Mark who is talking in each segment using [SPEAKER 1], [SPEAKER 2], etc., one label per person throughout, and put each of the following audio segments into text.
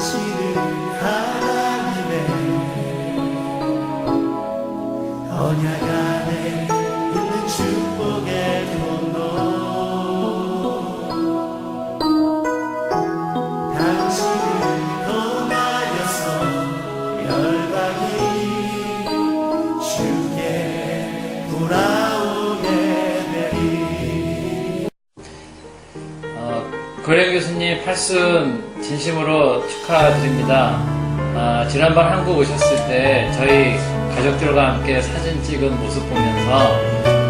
[SPEAKER 1] see
[SPEAKER 2] you. 고래 교수님 팔순 진심으로 축하드립니다. 아, 지난번 한국 오셨을 때 저희 가족들과 함께 사진 찍은 모습 보면서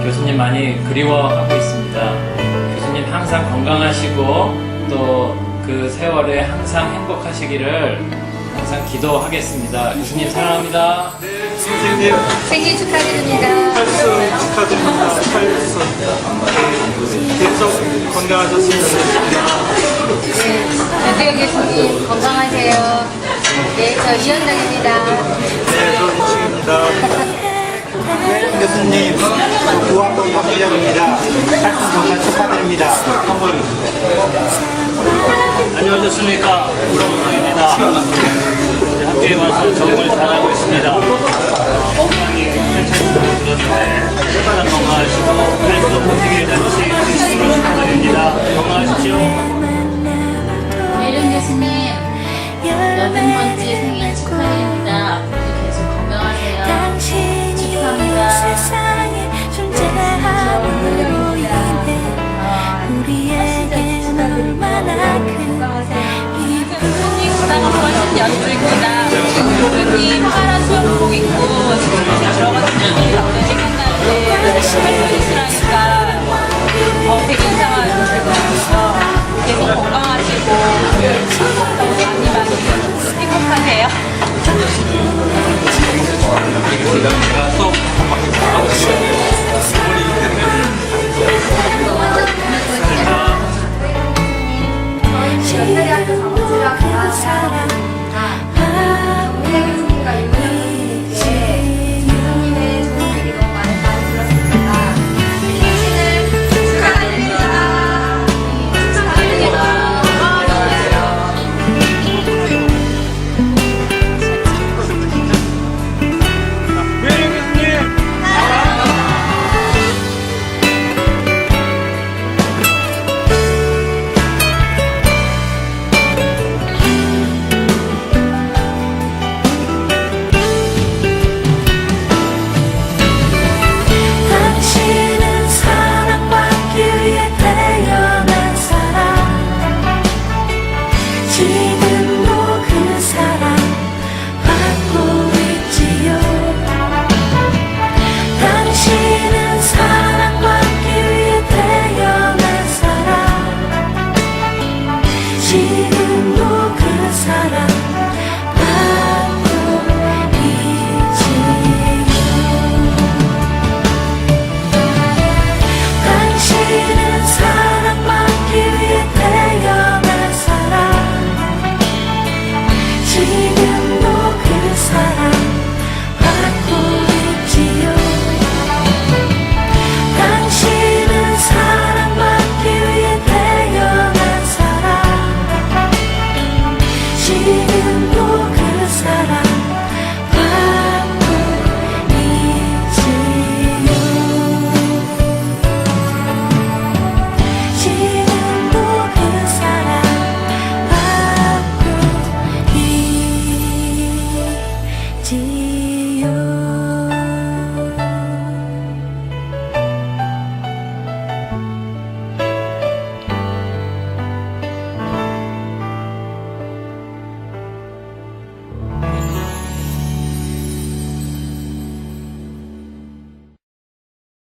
[SPEAKER 2] 교수님 많이 그리워하고 있습니다. 교수님 항상 건강하시고 또 그 세월에 항상 행복하시기를 항상 기도하겠습니다. 교수님 사랑합니다.
[SPEAKER 3] 선생님
[SPEAKER 4] 생일 축하드립니다.
[SPEAKER 3] 팔순 축하드립니다. 팔순 계속 건강하셨으면 좋겠습니다.
[SPEAKER 4] 연대경 교수님 건강하세요. 네, 저 이현정입니다.
[SPEAKER 3] 네, 저 이충입니다.
[SPEAKER 5] 네, 교수님, 구학동 박기영입니다. 팔순 축하드립니다.
[SPEAKER 6] 안녕하셨습니까. 우렁입니다. 학교에 와서 적응을 잘하고 있습니다. 건강이 괜찮다고 들었는데,
[SPEAKER 4] 연대대학교